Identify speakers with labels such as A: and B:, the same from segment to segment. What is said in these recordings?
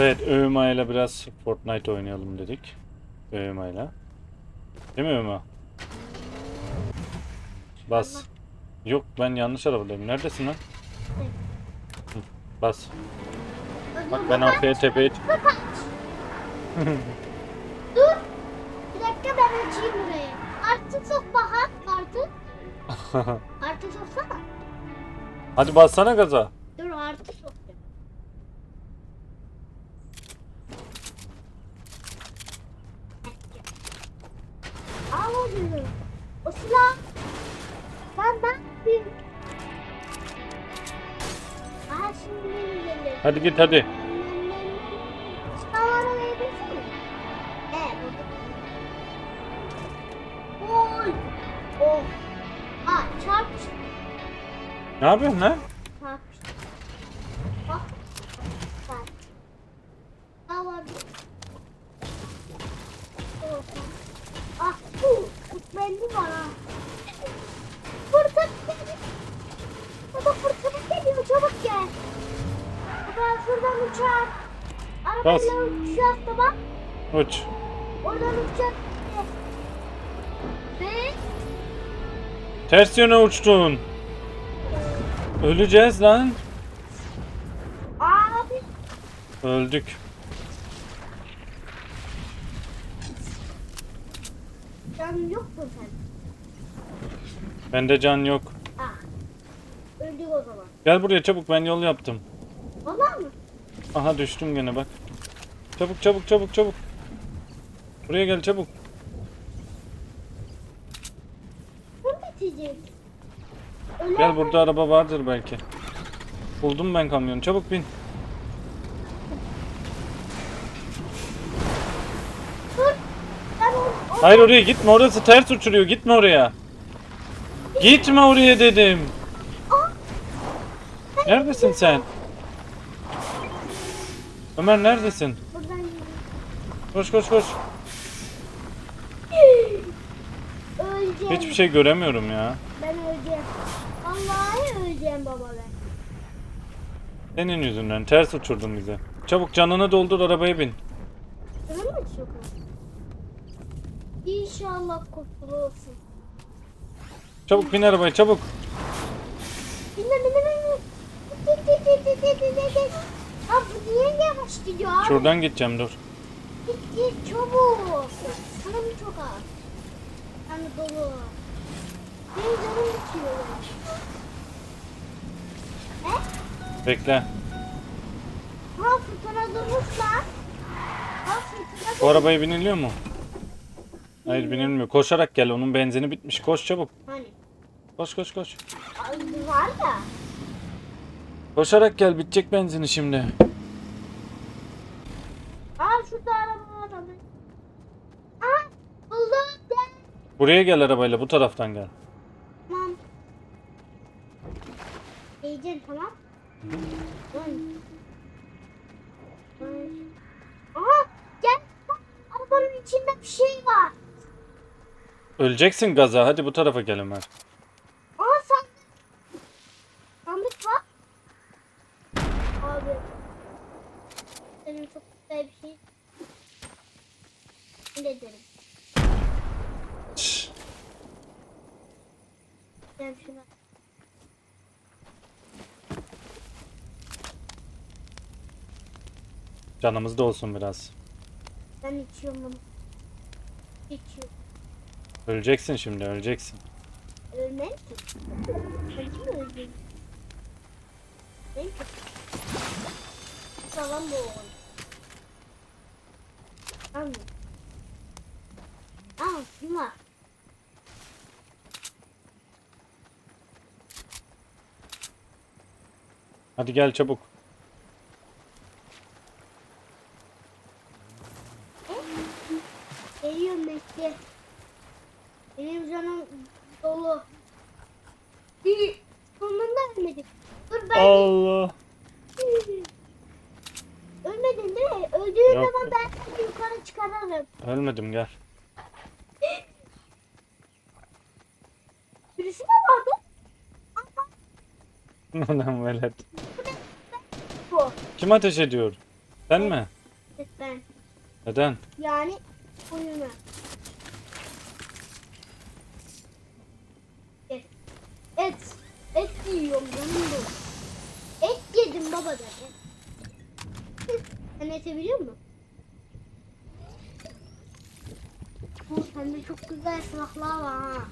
A: Evet Öğma ile biraz Fortnite oynayalım dedik. Öğma ile. Değil mi Öğma? Bas. Yok ben yanlış arabadayım. Neredesin lan? Hı, Bas. Bak ben arkaya tepeye çık-
B: Dur. Bir dakika ben açayım burayı. Artık sok Bahar. Artık. Artık soksana.
A: Hadi bassana gaza.
B: Dur artık sok. Al o silah. Ben ben bir. Aa şimdi benim geliyor.
A: Hadi git hadi.
B: Evet. Oy. Oh.
A: Ne yapıyorsun lan?
B: Çarpıştı. Bak. Bak. Daha var bir. Oh. Ah bu. Kutmenli var ha. Fırtına geliyor. Baba fırtına geliyor çabuk gel. Baba şuradan.
A: Bas.
B: Arabayla uçacağız baba.
A: Uç.
B: Oradan uçacağız. Ve
A: Ters yöne uçtun. Öleceğiz lan.
B: abi
A: Öldük.
B: Can yok mu sen?
A: Bende can yok.
B: Ah. Öldük o zaman.
A: Gel buraya çabuk ben yol yaptım.
B: Valla mı?
A: Aha düştüm gene bak. Çabuk çabuk çabuk çabuk. Buraya gel çabuk.
B: Bu bitecek.
A: Gel burada araba vardır belki. Buldum ben kamyonu. Çabuk bin.
B: Dur. Ben o, o
A: Hayır oraya gitme. Orası ters uçuruyor. Gitme oraya. Gitme oraya dedim. Neredesin sen? Ömer neredesin? Koş koş koş.
B: Öleceğim.
A: Hiçbir şey göremiyorum ya.
B: Ben öleceğim. Vallahi öleceğim baba ben.
A: Senin yüzünden ters uçurdun bizi. Çabuk canını doldur arabaya bin.
B: Canım mı çok İnşallah kurtulursun.
A: Çabuk bin arabaya çabuk.
B: Binle binle binle. Git git git git git git git. Abi niye yavaş gidiyor abi?
A: Şuradan gideceğim dur.
B: Git git çabuk. Canım çok az. Yani dolu. Benim canım bitiyor. Ne?
A: Bekle.
B: Ha fırtına durmuş lan. Ha fırtına
A: Bu arabaya biniliyor mu? Hayır binilmiyor. Koşarak gel. Onun benzini bitmiş. Koş çabuk.
B: Hani?
A: Koş koş koş.
B: Ay, Var da.
A: Koşarak gel. Bitecek benzini şimdi.
B: Aa şurada araba var. Aa buldum gel.
A: Buraya gel arabayla. Bu taraftan gel.
B: Tamam. Yiyeceksin tamam. Dön. Dön. Aha gel. Bak, Arabanın içinde bir şey var.
A: Öleceksin gaza. Hadi bu tarafa gel Ömer.
B: Aa sandık. Sandık var. Abi. Senin çok güzel bir şey. Ne derim?
A: Şşş.
B: Gel şuna.
A: Canımız da olsun biraz.
B: Ben içiyorum bunu. İçiyorum.
A: Öleceksin şimdi. Öleceksin.
B: Ölmem ki. Ben kim öldüm? Ben ki. Bu oğlum. Tamam. Tamam kim var?
A: Hadi gel çabuk.
B: Geliyorum bekle. Benim canım dolu. Bir sonunda ölmedim. Dur ben
A: Allah.
B: ölmedin değil mi? Öldüğün
A: Yok.
B: zaman ben seni yukarı çıkarırım.
A: Ölmedim gel.
B: Birisi mi vardı?
A: Lan velet.
B: bu.
A: Kim ateş ediyor? Sen mi?
B: Ben.
A: Neden?
B: Yani oyunu. Et. Et. Et yiyorum canım bu. Et yedim baba da. Sen et biliyor musun? Bu sende çok güzel silahlar var ha.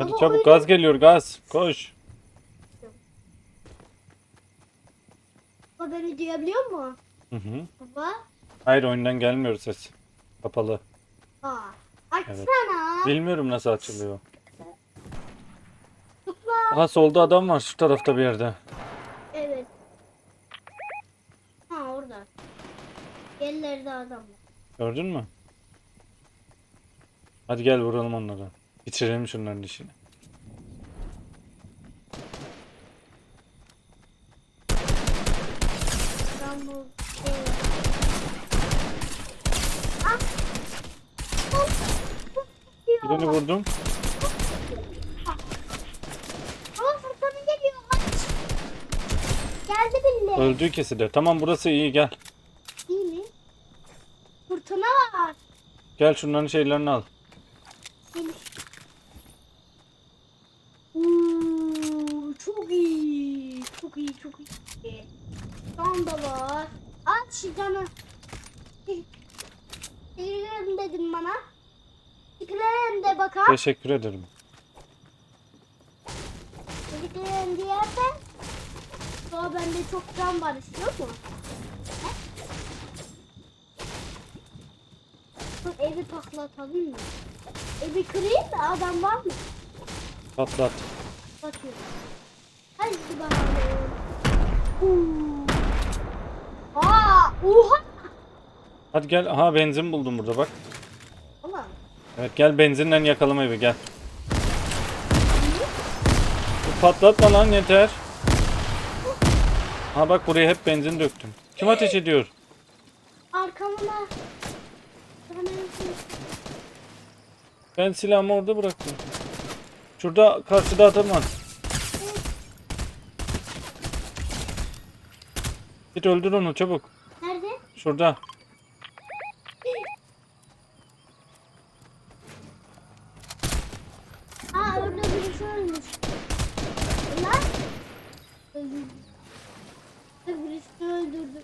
A: Hadi
B: Baba,
A: çabuk
B: öyle-
A: gaz geliyor gaz. Koş.
B: Baba beni duyabiliyor mu?
A: Hı hı.
B: Baba.
A: Hayır oyundan gelmiyor ses. Kapalı.
B: Aa. Açsana.
A: Bilmiyorum nasıl açılıyor.
B: Tıkla.
A: Aha solda adam var şu tarafta bir yerde.
B: Evet. Ha orada. Yerlerde adam var.
A: Gördün mü? Hadi gel vuralım onları. Bitirelim şunların işini.
B: Ben bu şey... Ah!
A: Birini vurdum.
B: Ama fırtına geliyor. Geldi bile.
A: Öldü ikisi de. Tamam burası iyi gel.
B: İyi mi? Fırtına var.
A: Gel şunların şeylerini al.
B: Gel. Uuu, çok iyi. Çok iyi. Can da var. Aç canı. Tigrerim dedim bana. Tigrerim de bakar.
A: Teşekkür ederim.
B: Tigrerim diyersen. Sonra bende çok can var istiyor mu? Evi patlatalım mı? Evi kırayım mı? Adam var mı?
A: Patlat.
B: Bakıyorum. Hadi bakalım. Aa, oha.
A: Hadi gel. Aha benzin buldum burada bak.
B: Ulan.
A: Evet gel benzinle yakalım evi gel. Patlatma lan yeter. Ha bak buraya hep benzin döktüm. Kim ateş ediyor?
B: Hemen
A: Ben silahımı orada bıraktım. Şurada karşıda adam var. Git öldür onu çabuk.
B: Nerede?
A: Şurada.
B: Aa orada birisi ölmüş. Lan. Öldürdü. Birisi öldürdü.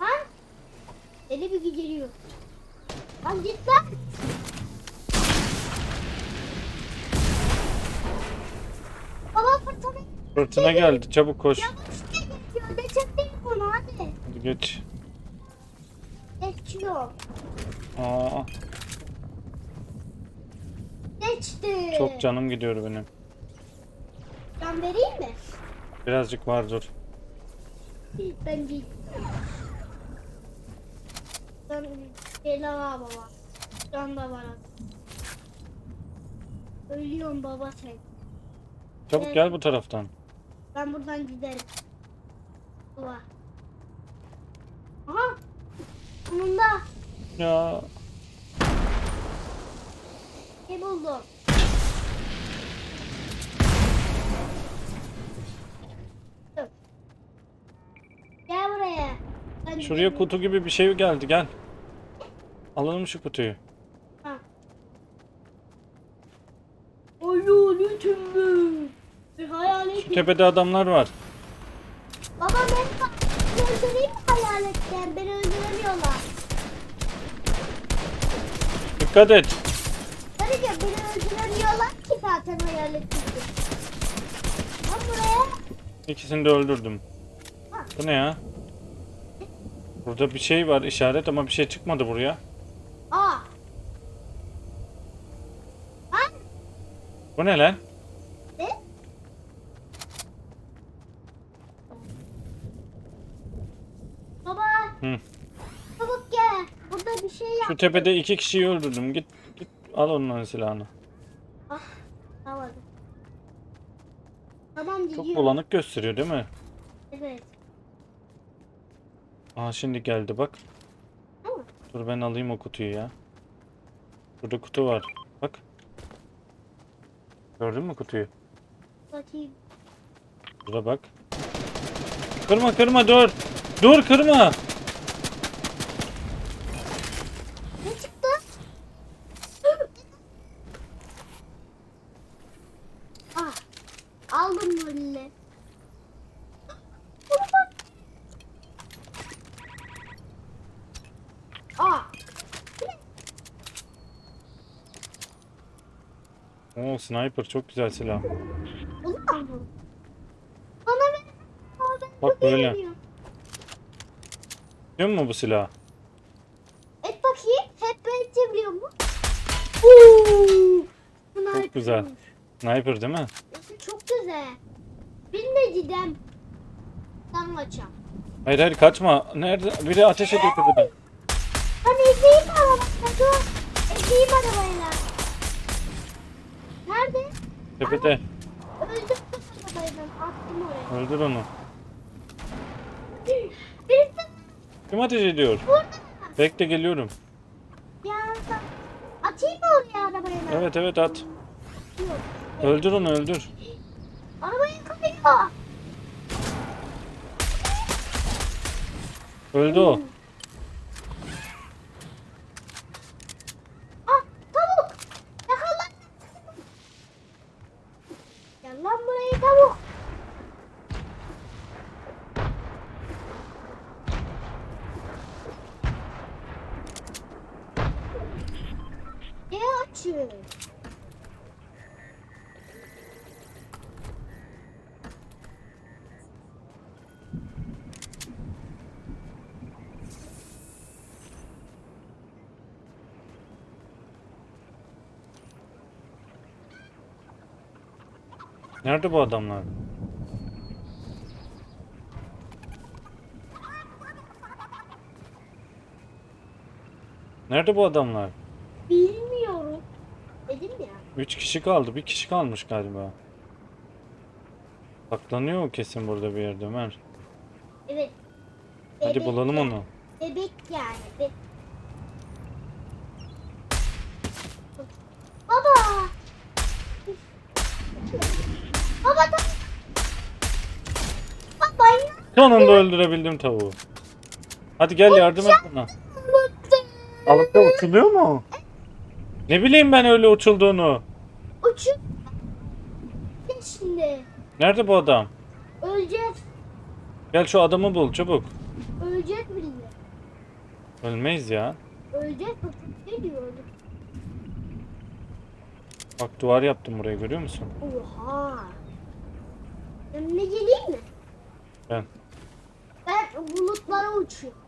B: Lan. Eli bir gideriyor. Lan git lan. Fırtına
A: geldi çabuk koş.
B: geçiyor. Geçelim bunu hadi.
A: Hadi geç.
B: Geçiyor.
A: Aa,
B: Geçti.
A: çok canım gidiyor benim.
B: Ben vereyim mi?
A: Birazcık var dur.
B: Ben değil. Ben bela var baba. Can da var. Ölüyorum baba sen.
A: Çabuk gel bu taraftan.
B: Ben buradan giderim. Baba. Aha. Sonunda
A: Ya
B: ne buldum? Gel buraya. Ben
A: şuraya
B: gidelim.
A: kutu gibi bir şey geldi gel. Alalım şu kutuyu.
B: Ha. Hayaletim mi?
A: Şu tepede adamlar var.
B: Baba beni öldüreyim mi hayaletten? Beni öldüremiyorlar.
A: Dikkat et.
B: Ki beni öldüremiyorlar ki zaten hayaletim. Lan buraya.
A: İkisini de öldürdüm.
B: Ha.
A: Bu ne ya? Burada bir şey var işaret ama bir şey çıkmadı buraya.
B: Aa. Lan
A: Bu ne lan?
B: ne? Baba
A: Hı.
B: çabuk gel. Burada bir şey yap.
A: Şu tepede iki kişiyi öldürdüm. Git git al onların silahını.
B: Ah, tamam. Tamam
A: Çok
B: gidiyor.
A: bulanık gösteriyor değil mi?
B: Evet.
A: Aa şimdi geldi bak.
B: Tamam.
A: Dur ben alayım o kutuyu ya. Burada kutu var. Bak. Gördün mü kutuyu?
B: Bakayım.
A: Burada bak. Kırma kırma dur. Dur kırma.
B: Ne çıktı? ah. Aldım böyle. Buna bak. Ah.
A: Oo sniper çok güzel silah.
B: Bunu mu? Bana ver. Ben
A: Bak böyle. Biliyor musun bu silahı?
B: Et bakayım. Hep ben çeviriyor mu? Uuu. Bunlar
A: Çok güzel. Sniper değil mi?
B: Çok güzel. Benim de cidden. Tam açam.
A: Hayır hayır kaçma. Nerede? Biri ateş ediyor tepeden.
B: Ben ezeyim arabayla. Ezeyim arabayla. Nerede?
A: Tepede.
B: Öldürdüm arabayı ben. Attım oraya.
A: Öldür onu.
B: Birisi
A: Kim ateş ediyor?
B: burada.
A: Bekle geliyorum.
B: Yanında. Atayım mı oraya arabayla?
A: Evet evet at.
B: Yok.
A: Öldür onu öldür.
B: Arabayı kırıyor.
A: Öldü o.
B: Açıyor?
A: Nerede bu adamlar? Nerede bu adamlar?
B: Bilmiyorum. Dedim ya.
A: Üç kişi kaldı. Bir kişi kalmış galiba. Saklanıyor o kesin burada bir yerde Ömer.
B: Evet.
A: Hadi
B: Bebek
A: bulalım
B: ya-
A: onu.
B: Bebek yani. Be Baba. Baba da. Baba ya.
A: Sonunda öldürebildim tavuğu. Hadi gel yardım et bana. Alıkta uçuluyor mu? Ne bileyim ben öyle uçulduğunu.
B: Gel Şimdi.
A: Nerede bu adam?
B: Öleceğiz.
A: Gel şu adamı bul çabuk.
B: Öleceğiz bile.
A: Ölmeyiz ya.
B: Öleceğiz. Bak ne diyordu?
A: Bak duvar yaptım buraya görüyor musun?
B: Oha. Yanına geleyim mi?
A: Ben.
B: Ben bulutlara uçuyorum.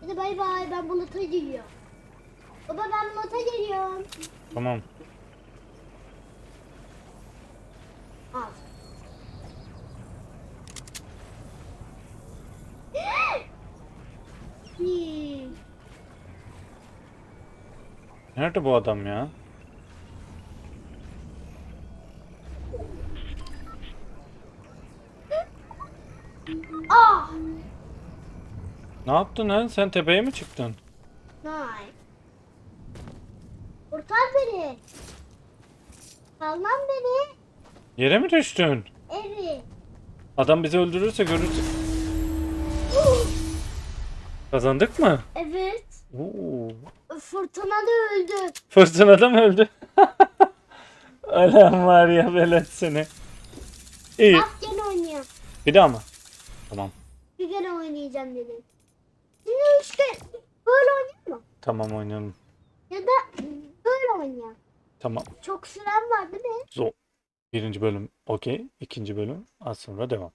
B: Hadi bay bay ben buluta geliyorum. Baba ben buluta geliyorum.
A: Tamam.
B: Al.
A: Nerede bu adam ya?
B: Ah!
A: Ne yaptın ha? Sen tepeye mi çıktın?
B: Nay. Kurtar beni. Salman beni.
A: Yere mi düştün?
B: Evet.
A: Adam bizi öldürürse görürsün. Kazandık mı?
B: evet.
A: Oo.
B: Fırtına da öldü.
A: Fırtınada mı öldü? Alan var ya velet seni. İyi.
B: Bak gene oynayalım.
A: Bir daha mı? Tamam.
B: Bir gene oynayacağım dedim. Şimdi işte böyle oynayalım mı?
A: Tamam oynayalım.
B: Ya da böyle oynayalım.
A: Tamam.
B: Çok süren var değil mi?
A: Zo. Birinci bölüm okey. İkinci bölüm az sonra devam.